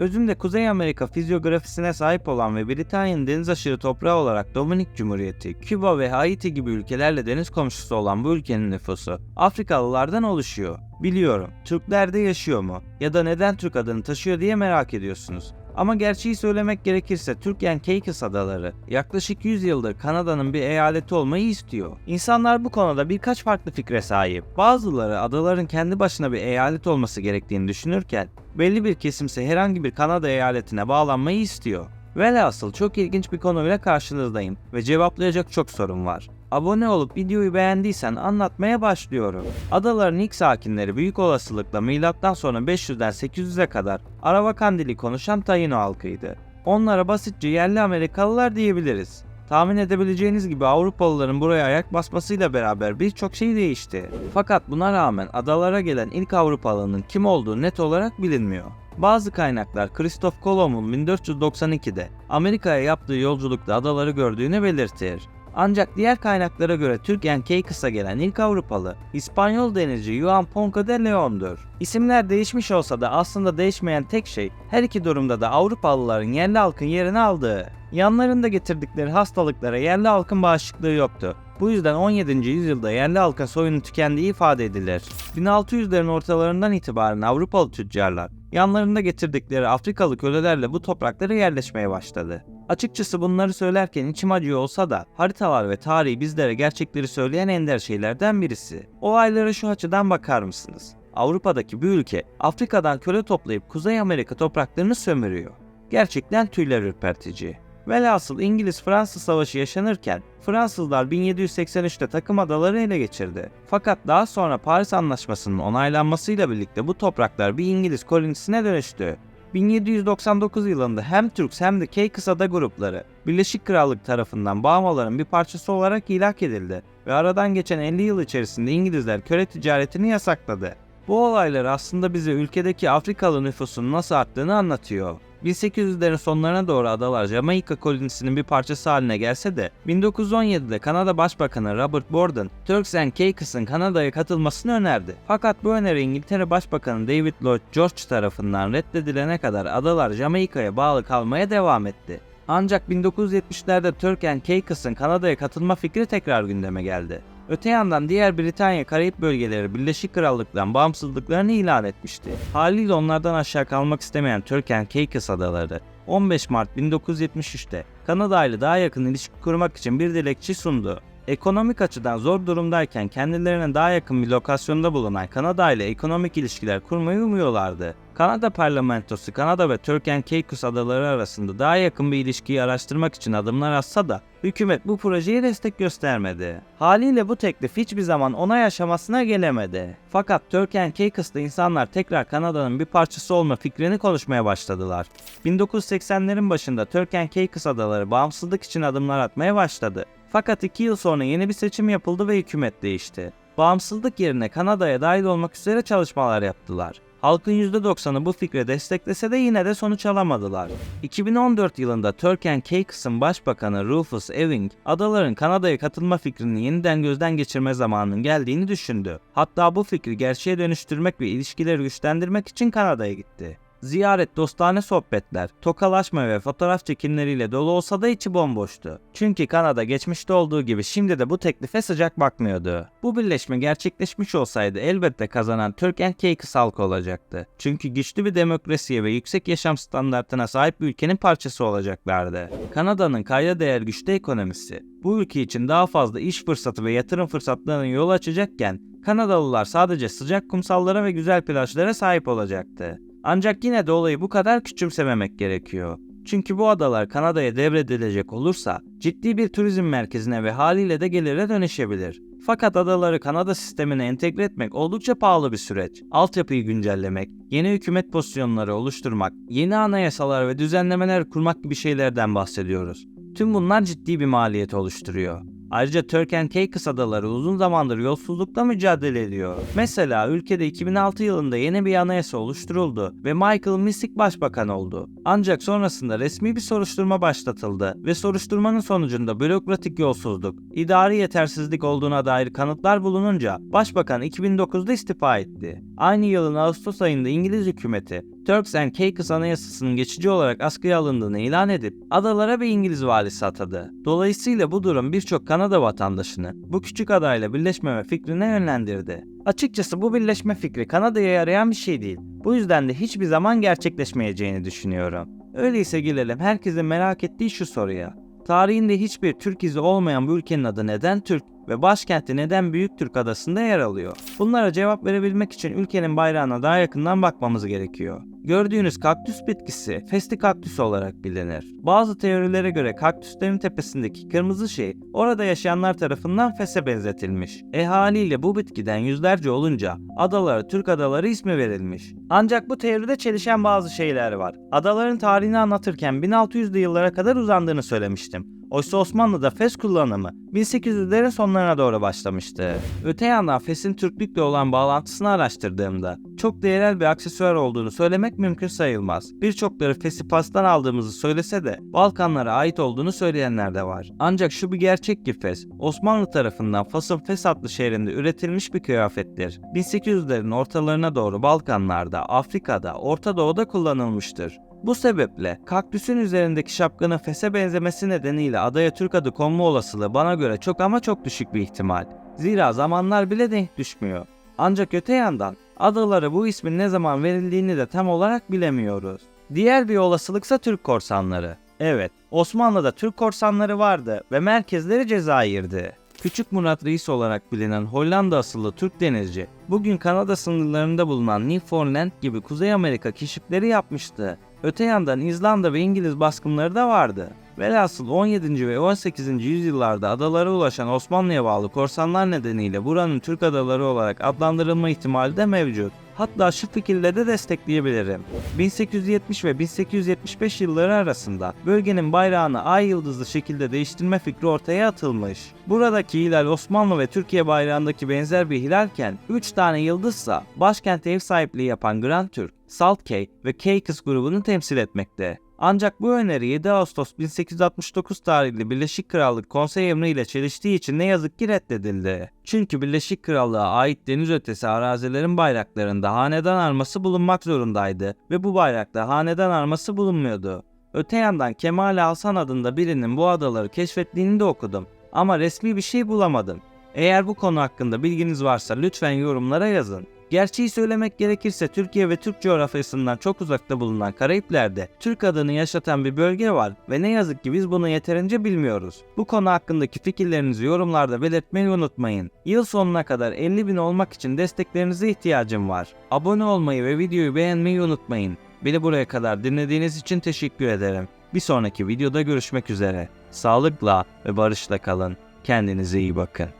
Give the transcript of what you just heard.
Özünde Kuzey Amerika fizyografisine sahip olan ve Britanya'nın deniz aşırı toprağı olarak Dominik Cumhuriyeti, Küba ve Haiti gibi ülkelerle deniz komşusu olan bu ülkenin nüfusu Afrikalılardan oluşuyor. Biliyorum, Türkler de yaşıyor mu? Ya da neden Türk adını taşıyor diye merak ediyorsunuz. Ama gerçeği söylemek gerekirse Türkiye'nin Caicos Adaları yaklaşık 100 yıldır Kanada'nın bir eyaleti olmayı istiyor. İnsanlar bu konuda birkaç farklı fikre sahip. Bazıları adaların kendi başına bir eyalet olması gerektiğini düşünürken belli bir kesimse herhangi bir Kanada eyaletine bağlanmayı istiyor. Velhasıl çok ilginç bir konuyla karşınızdayım ve cevaplayacak çok sorun var. Abone olup videoyu beğendiysen anlatmaya başlıyorum. Adaların ilk sakinleri büyük olasılıkla milattan sonra 500'den 800'e kadar Aravakan dili konuşan Taino halkıydı. Onlara basitçe yerli Amerikalılar diyebiliriz. Tahmin edebileceğiniz gibi Avrupalıların buraya ayak basmasıyla beraber birçok şey değişti. Fakat buna rağmen adalara gelen ilk Avrupalının kim olduğu net olarak bilinmiyor. Bazı kaynaklar Kristof Kolomb'un 1492'de Amerika'ya yaptığı yolculukta adaları gördüğünü belirtir. Ancak diğer kaynaklara göre Türkiye'nin Caicos'a gelen ilk Avrupalı İspanyol denizci Juan Ponce de Leon'dur. İsimler değişmiş olsa da aslında değişmeyen tek şey her iki durumda da Avrupalıların yerli halkın yerini aldığı. Yanlarında getirdikleri hastalıklara yerli halkın bağışıklığı yoktu. Bu yüzden 17. yüzyılda yerli halkın soyunun tükendiği ifade edilir. 1600'lerin ortalarından itibaren Avrupalı tüccarlar yanlarında getirdikleri Afrikalı kölelerle bu topraklara yerleşmeye başladı. Açıkçası bunları söylerken içim acıyor olsa da haritalar ve tarihi bizlere gerçekleri söyleyen ender şeylerden birisi. Olaylara şu açıdan bakar mısınız? Avrupa'daki bir ülke Afrika'dan köle toplayıp Kuzey Amerika topraklarını sömürüyor. Gerçekten tüyler ürpertici. Velhasıl İngiliz-Fransız savaşı yaşanırken Fransızlar 1783'te takım adaları ele geçirdi. Fakat daha sonra Paris Anlaşması'nın onaylanmasıyla birlikte bu topraklar bir İngiliz kolonisine dönüştü. 1799 yılında hem Türk hem de Caicos Ada grupları Birleşik Krallık tarafından Bahamaların bir parçası olarak ilhak edildi ve aradan geçen 50 yıl içerisinde İngilizler köle ticaretini yasakladı. Bu olaylar aslında bize ülkedeki Afrikalı nüfusun nasıl arttığını anlatıyor. 1800'lerin sonlarına doğru adalar Jamaika kolonisinin bir parçası haline gelse de 1917'de Kanada Başbakanı Robert Borden, Turks and Caicos'ın Kanada'ya katılmasını önerdi. Fakat bu öneri İngiltere Başbakanı David Lloyd George tarafından reddedilene kadar adalar Jamaika'ya bağlı kalmaya devam etti. Ancak 1970'lerde Turk and Caicos'ın Kanada'ya katılma fikri tekrar gündeme geldi. Öte yandan diğer Britanya Karayip bölgeleri Birleşik Krallık'tan bağımsızlıklarını ilan etmişti. Haliyle onlardan aşağı kalmak istemeyen Turk and Caicos adaları 15 Mart 1973'te Kanada ile daha yakın ilişki kurmak için bir dilekçe sundu. Ekonomik açıdan zor durumdayken kendilerine daha yakın bir lokasyonda bulunan Kanada ile ekonomik ilişkiler kurmayı umuyorlardı. Kanada parlamentosu Kanada ve Turk and Caicos adaları arasında daha yakın bir ilişkiyi araştırmak için adımlar atsa da hükümet bu projeye destek göstermedi. Haliyle bu teklif hiçbir zaman onay aşamasına gelemedi. Fakat Turk and Caicos'ta insanlar tekrar Kanada'nın bir parçası olma fikrini konuşmaya başladılar. 1980'lerin başında Turk and Caicos adaları bağımsızlık için adımlar atmaya başladı. Fakat 2 yıl sonra yeni bir seçim yapıldı ve hükümet değişti. Bağımsızlık yerine Kanada'ya dahil olmak üzere çalışmalar yaptılar. Halkın %90'ı bu fikre desteklese de yine de sonuç alamadılar. 2014 yılında Turk Caicos'ın başbakanı Rufus Ewing, adaların Kanada'ya katılma fikrini yeniden gözden geçirme zamanının geldiğini düşündü. Hatta bu fikri gerçeğe dönüştürmek ve ilişkileri güçlendirmek için Kanada'ya gitti. Ziyaret, dostane sohbetler, tokalaşma ve fotoğraf çekimleriyle dolu olsa da içi bomboştu. Çünkü Kanada geçmişte olduğu gibi şimdi de bu teklife sıcak bakmıyordu. Bu birleşme gerçekleşmiş olsaydı elbette kazanan Türk and Caicos halkı olacaktı. Çünkü güçlü bir demokrasiye ve yüksek yaşam standartına sahip bir ülkenin parçası olacaklardı. Kanada'nın kayda değer güçlü ekonomisi, bu ülke için daha fazla iş fırsatı ve yatırım fırsatlarının yol açacakken Kanadalılar sadece sıcak kumsallara ve güzel plajlara sahip olacaktı. Ancak yine de olayı bu kadar küçümsememek gerekiyor. Çünkü bu adalar Kanada'ya devredilecek olursa ciddi bir turizm merkezine ve haliyle de gelire dönüşebilir. Fakat adaları Kanada sistemine entegre etmek oldukça pahalı bir süreç. Altyapıyı güncellemek, yeni hükümet pozisyonları oluşturmak, yeni anayasalar ve düzenlemeler kurmak gibi şeylerden bahsediyoruz. Tüm bunlar ciddi bir maliyet oluşturuyor. Ayrıca Turk and Caicos adaları uzun zamandır yolsuzlukla mücadele ediyor. Mesela ülkede 2006 yılında yeni bir anayasa oluşturuldu ve Michael Missick başbakan oldu. Ancak sonrasında resmi bir soruşturma başlatıldı ve soruşturmanın sonucunda bürokratik yolsuzluk, idari yetersizlik olduğuna dair kanıtlar bulununca başbakan 2009'da istifa etti. Aynı yılın Ağustos ayında İngiliz hükümeti Turks and Caicos Anayasası'nın geçici olarak askıya alındığını ilan edip adalara bir İngiliz valisi atadı. Dolayısıyla bu durum birçok Kanada vatandaşını bu küçük adayla birleşmeme fikrine yönlendirdi. Açıkçası bu birleşme fikri Kanada'ya yarayan bir şey değil. Bu yüzden de hiçbir zaman gerçekleşmeyeceğini düşünüyorum. Öyleyse gelelim herkesin merak ettiği şu soruya. Tarihinde hiçbir Türk izi olmayan bu ülkenin adı neden Türk ve başkenti neden Büyük Türk Adası'nda yer alıyor? Bunlara cevap verebilmek için ülkenin bayrağına daha yakından bakmamız gerekiyor. Gördüğünüz kaktüs bitkisi Festi kaktüsü olarak bilinir. Bazı teorilere göre kaktüslerin tepesindeki kırmızı şey orada yaşayanlar tarafından fese benzetilmiş. E bu bitkiden yüzlerce olunca adalara Türk adaları ismi verilmiş. Ancak bu teoride çelişen bazı şeyler var. Adaların tarihini anlatırken 1600'lü yıllara kadar uzandığını söylemiştim. Oysa Osmanlı'da fes kullanımı 1800'lerin sonlarına doğru başlamıştı. Öte yandan fesin Türklükle olan bağlantısını araştırdığımda çok değerel bir aksesuar olduğunu söylemek mümkün sayılmaz. Birçokları fesi pastan aldığımızı söylese de Balkanlara ait olduğunu söyleyenler de var. Ancak şu bir gerçek ki fes, Osmanlı tarafından Fas'ın Fes adlı şehrinde üretilmiş bir kıyafettir. 1800'lerin ortalarına doğru Balkanlarda, Afrika'da, Orta Doğu'da kullanılmıştır. Bu sebeple kaktüsün üzerindeki şapkanın fese benzemesi nedeniyle adaya Türk adı konma olasılığı bana göre çok ama çok düşük bir ihtimal. Zira zamanlar bile denk düşmüyor. Ancak öte yandan adalara bu ismin ne zaman verildiğini de tam olarak bilemiyoruz. Diğer bir olasılıksa Türk korsanları. Evet, Osmanlı'da Türk korsanları vardı ve merkezleri Cezayir'di. Küçük Murat Reis olarak bilinen Hollanda asıllı Türk denizci, bugün Kanada sınırlarında bulunan Newfoundland gibi Kuzey Amerika keşifleri yapmıştı. Öte yandan İzlanda ve İngiliz baskınları da vardı. Velhasıl 17. ve 18. yüzyıllarda adalara ulaşan Osmanlı'ya bağlı korsanlar nedeniyle buranın Türk adaları olarak adlandırılma ihtimali de mevcut. Hatta şu fikirle de destekleyebilirim. 1870 ve 1875 yılları arasında bölgenin bayrağını ay yıldızlı şekilde değiştirme fikri ortaya atılmış. Buradaki hilal Osmanlı ve Türkiye bayrağındaki benzer bir hilalken 3 tane yıldızsa başkente ev sahipliği yapan Grand Türk, Salt Cay ve Caicos grubunu temsil etmekte. Ancak bu öneri 7 Ağustos 1869 tarihli Birleşik Krallık konsey emriyle çeliştiği için ne yazık ki reddedildi. Çünkü Birleşik Krallığa ait deniz ötesi arazilerin bayraklarında hanedan arması bulunmak zorundaydı ve bu bayrakta hanedan arması bulunmuyordu. Öte yandan Kemal Hasan adında birinin bu adaları keşfettiğini de okudum ama resmi bir şey bulamadım. Eğer bu konu hakkında bilginiz varsa lütfen yorumlara yazın. Gerçeği söylemek gerekirse Türkiye ve Türk coğrafyasından çok uzakta bulunan Karayipler'de Türk adını yaşatan bir bölge var ve ne yazık ki biz bunu yeterince bilmiyoruz. Bu konu hakkındaki fikirlerinizi yorumlarda belirtmeyi unutmayın. Yıl sonuna kadar 50 bin olmak için desteklerinize ihtiyacım var. Abone olmayı ve videoyu beğenmeyi unutmayın. Beni buraya kadar dinlediğiniz için teşekkür ederim. Bir sonraki videoda görüşmek üzere. Sağlıkla ve barışla kalın. Kendinize iyi bakın.